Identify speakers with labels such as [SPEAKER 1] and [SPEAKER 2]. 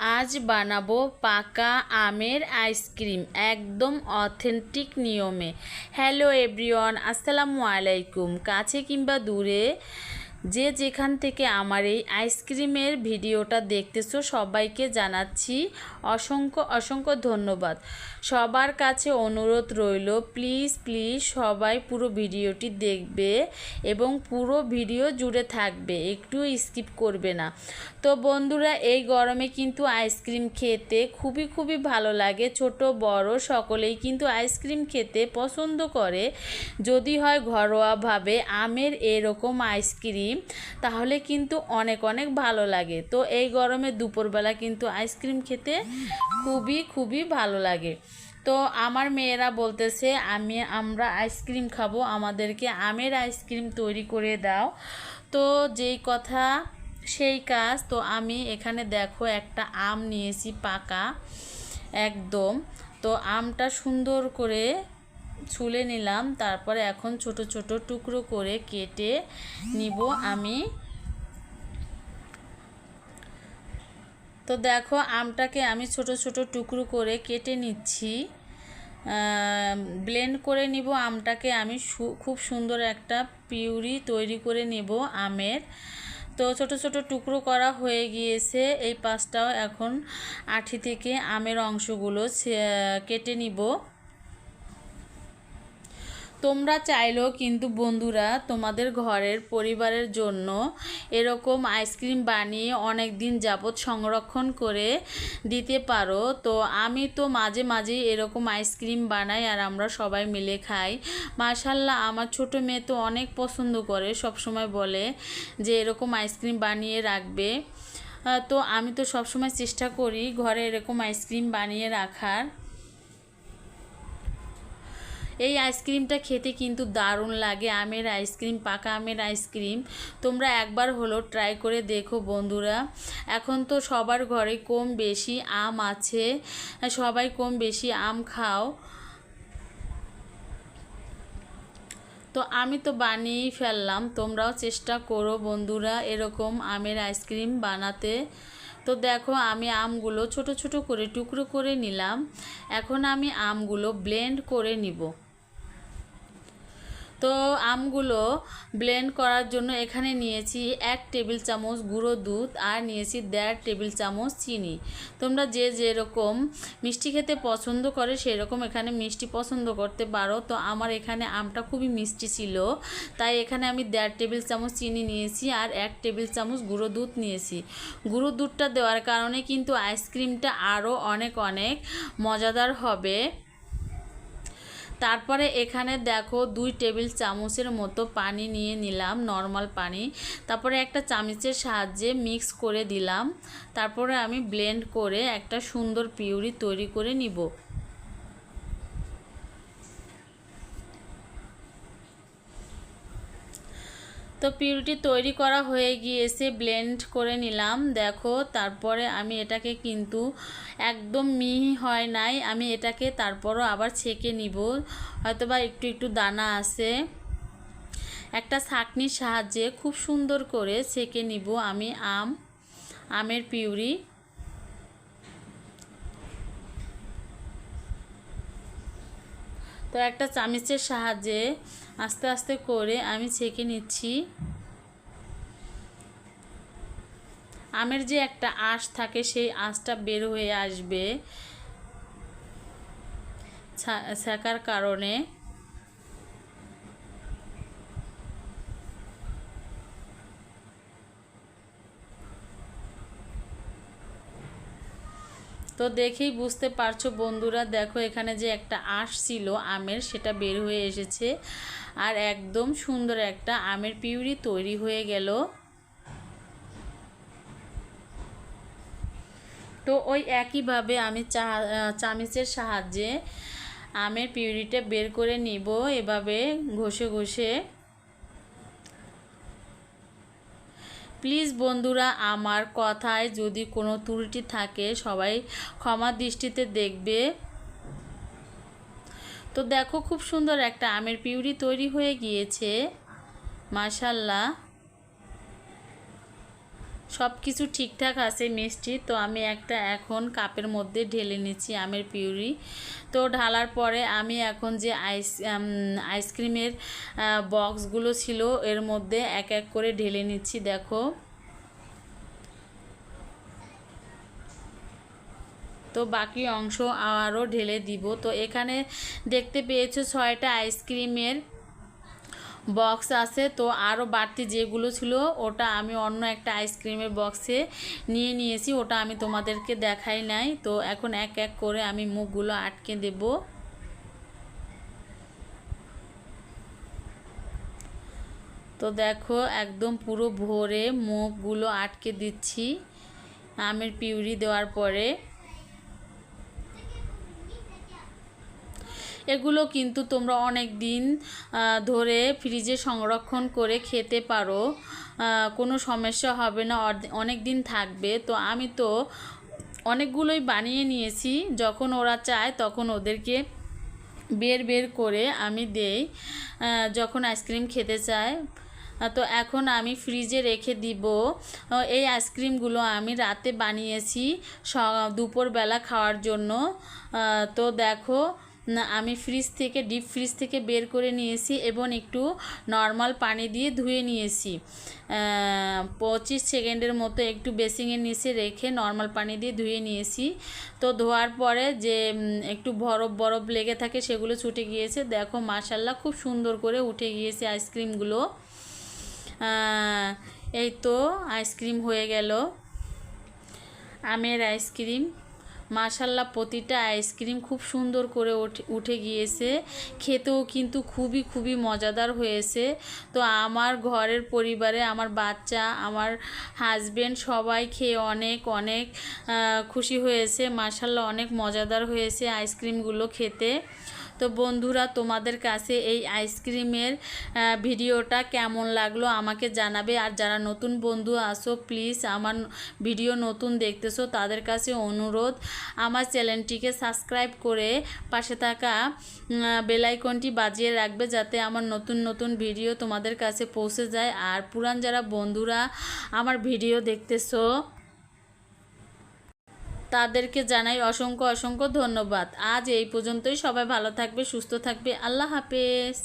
[SPEAKER 1] আজ বানাবো পাকা আমের আইসক্রিম, একদম অথেন্টিক নিয়মে। হ্যালো এভরিওয়ান আসসালামু আলাইকুম। কাছে কিংবা দূরে যে যেখান থেকে আমার এই আইসক্রিমের ভিডিওটা দেখতেছো, সবাইকে জানাচ্ছি অসংখ্য অসংখ্য ধন্যবাদ। সবার কাছে অনুরোধ রইল, প্লিজ প্লিজ সবাই পুরো ভিডিওটি দেখবে এবং পুরো ভিডিও জুড়ে থাকবে, একটু স্কিপ করবে না। তো বন্ধুরা, এই গরমে কিন্তু আইসক্রিম খেতে খুবই খুবই ভালো লাগে। ছোট, বড় সকলেই কিন্তু আইসক্রিম খেতে পছন্দ করে। যদি হয় ঘরোয়াভাবে আমের এরকম আইসক্রিম তাহলে কিন্তু অনেক অনেক ভালো লাগে। তো এই গরমে দুপুরবেলা কিন্তু আইসক্রিম খেতে খুবই খুবই ভালো লাগে। তো আমার মেয়েরা বলতেছে, আমি, আমরা আইসক্রিম খাব, আমাদেরকে আমের আইসক্রিম তৈরি করে দাও। তো যেই কথা, সেই কাজ। তো আমি এখানে দেখো একটা আম নিয়েছি পাকা, একদম। তো আমটা সুন্দর করে ছুলে নিলাম, তারপরে এখন ছোট ছোট টুকরো করে কেটে নিব আমি। তো দেখো, আমটাকে আমি ছোট ছোট টুকরো করে কেটে নিচ্ছি। ব্লেন্ড করে নিব আমটাকে আমি খুব সুন্দর একটা পিউরি তৈরি করে নেব আমের। তো ছোট ছোট টুকরো করা হয়ে গিয়েছে, এই পাশটাও এখন আঠি থেকে আমের অংশগুলো কেটে নিব। তোমরা চাইলেও কিন্তু বন্ধুরা তোমাদের ঘরের পরিবারের জন্য এরকম আইসক্রিম বানিয়ে অনেক দিন যাবৎ সংরক্ষণ করে দিতে পারো। তো আমি তো মাঝে মাঝে এরকম আইসক্রিম বানাই আর আমরা সবাই মিলে খাই। মাশাল্লাহ আমার ছোট মেয়ে তো অনেক পছন্দ করে সব সময় বলে যে এরকম আইসক্রিম বানিয়ে রাখবে। তো আমি তো সবসময় চেষ্টা করি ঘরে এরকম আইসক্রিম বানিয়ে রাখার। এই আইসক্রিমটা খেতে কিন্তু দারুণ লাগে। আমের আইসক্রিম, পাকা আমের আইসক্রিম। তোমরা একবার হলো ট্রাই করে দেখো বন্ধুরা। এখন তো সবার ঘরে কম বেশি আম আছে। সবাই কম বেশি আম খাও। তো আমি তো বানিয়েই ফেললাম। তোমরাও চেষ্টা করো বন্ধুরা এরকম আমের আইসক্রিম বানাতে। তো দেখো আমি আমগুলো ছোট ছোট করে টুকরো করে নিলাম। এখন আমি আমগুলো ব্লেন্ড করে নিব। তো আমগুলো ব্লেন্ড করার জন্য এখানে নিয়েছি এক টেবিল চামচ গুঁড়ো দুধ আর নিয়েছি দেড় টেবিল চামচ চিনি। তোমরা যে যেরকম মিষ্টি খেতে পছন্দ করে সেরকম এখানে মিষ্টি পছন্দ করতে পারো। তো আমার এখানে আমটা খুবই মিষ্টি ছিল, তাই এখানে আমি দেড় টেবিল চামচ চিনি নিয়েছি আর এক টেবিল চামচ গুঁড়ো দুধ নিয়েছি। গুঁড়ো দুধটা দেওয়ার কারণে কিন্তু আইসক্রিমটা আরও অনেক অনেক মজাদার হবে। তারপরে এখানে দেখো দুই টেবিল চামচের মতো পানি নিয়ে নিলাম নর্মাল পানি। তারপরে একটা চামচের সাহায্যে মিক্স করে দিলাম। তারপরে আমি ব্লেন্ড করে একটা সুন্দর পিউরি তৈরি করে নিব। তো পিউরিটি তৈরি করা হয়ে গিয়েছে, ব্লেন্ড করে নিলাম। দেখো, তারপরে আমি এটাকে কিন্তু একদম মিহি হয় নাই, আমি এটাকে তারপরও আবার ছেঁকে নিব। হয়তোবা একটু একটু দানা আছে। একটা ছাকনির সাহায্যে খুব সুন্দর করে ছেঁকে নিব আমি আম, আমের পিউরি। তো একটা চামচের সাহায্যে আস্তে আস্তে করে আমি ছেঁকে নিচ্ছি। আমের যে একটা আঁশ থাকে, সেই আঁশটা বের হয়ে আসবে ছেঁকার কারণে। তো দেখেই বুঝতে পারছ বন্ধুরা, দেখো এখানে যে একটা আঁশ ছিল, আমের, সেটা বের হয়ে এসেছে। আর একদম সুন্দর একটা আমের পিউরি তৈরি হয়ে গেল। তো ওই একইভাবে আমি চা, চামিচের সাহায্যে আমের পিউরিটা বের করে নিব, এভাবে ঘষে ঘষে। প্লিজ বন্ধুরা, আমার কথায় যদি কোনো ত্রুটি থাকে, সবাই ক্ষমা দৃষ্টিতে দেখবে। তো দেখো, খুব সুন্দর একটা আমের পিউরি তৈরি হয়ে গিয়েছে। মাশাল্লাহ সব কিছু ঠিকঠাক আছে, মিষ্টি। তো আমি একটা এখন কাপের মধ্যে ঢেলে নিচ্ছি আমের পিউরি। তো ঢালার পরে আমি এখন যে আইস আইসক্রিমের বক্সগুলো ছিল, এর মধ্যে এক এক করে ঢেলে নিচ্ছি, দেখো। তো বাকি অংশ আরও ঢেলে দিব। তো এখানে দেখতে পেয়েছ ছয়টা আইসক্রিমের বক্স আছে, তো আরও বাড়তি যেগুলো ছিল, ওটা আমি অন্য একটা আইসক্রিমের বক্সে নিয়ে নিয়েছি, ওটা আমি তোমাদেরকে দেখাই নাই। তো এখন এক এক করে আমি মুখগুলো আটকে দেব। তো দেখো, একদম পুরো ভরে মুখগুলো আটকে দিচ্ছি, আমের পিউরি দেওয়ার পরে। এগুলো কিন্তু তোমরা অনেক দিন ধরে ফ্রিজে সংরক্ষণ করে খেতে পারো। কোনো সমস্যা হবে না অনেক দিন থাকবে। তো আমি তো অনেকগুলোই বানিয়ে নিয়েছি। যখন ওরা চায় তখন ওদেরকে বের বের করে আমি দেই যখন আইসক্রিম খেতে চায়। তো এখন আমি ফ্রিজে রেখে দিব। এই আইসক্রিমগুলো আমি রাতে বানিয়েছি দুপুরবেলা খাওয়ার জন্য। তো দেখো আমি ফ্রিজ থেকে ডিপ ফ্রিজ থেকে বের করে নিয়েছি এবং একটু নর্মাল পানি দিয়ে ধুয়ে নিয়েছি। পঁচিশ সেকেন্ডের মতো একটু বেসিংয়ের নিচে রেখে নর্মাল পানি দিয়ে ধুয়ে নিয়েছি। তো ধোয়ার পরে যে একটু বরফ বরফ লেগে থাকে সেগুলো ছুটে গিয়েছে। দেখো মাসাল্লাহ খুব সুন্দর করে উঠে গিয়েছে আইসক্রিমগুলো এই তো আইসক্রিম হয়ে গেল। আমের আইসক্রিম মাশাল্লাহ প্রতিটা আইসক্রিম খুব সুন্দর করে উঠে গিয়েছে। খেতেও কিন্তু খুবই খুবই মজাদার হয়েছে। তো আমার ঘরের পরিবারে আমার বাচ্চা, আমার হাজব্যান্ড সবাই খেয়ে অনেক অনেক খুশি হয়েছে। মাশাল্লাহ অনেক মজাদার হয়েছে আইসক্রিমগুলো খেতে। তো বন্ধুরা, তোমাদের কাছে এই আইসক্রিমের ভিডিওটা কেমন লাগল আমাকে জানাবে। আর যারা নতুন বন্ধু আসো প্লিজ আমার ভিডিও নতুন দেখতেছো, তাদের কাছে অনুরোধ, আমার চ্যানেলটিকে সাবস্ক্রাইব করে পাশে থাকা বেলাইকনটি বাজিয়ে রাখবে যাতে আমার নতুন নতুন ভিডিও তোমাদের কাছে পৌঁছে যায়। আর পুরান যারা বন্ধুরা আমার ভিডিও দেখতেছো তাদেরকে জানাই অসংখ্য অসংখ্য ধন্যবাদ। আজ এই পর্যন্তই। সবাই ভালো থাকবে, সুস্থ থাকবে। আল্লাহ হাফেজ।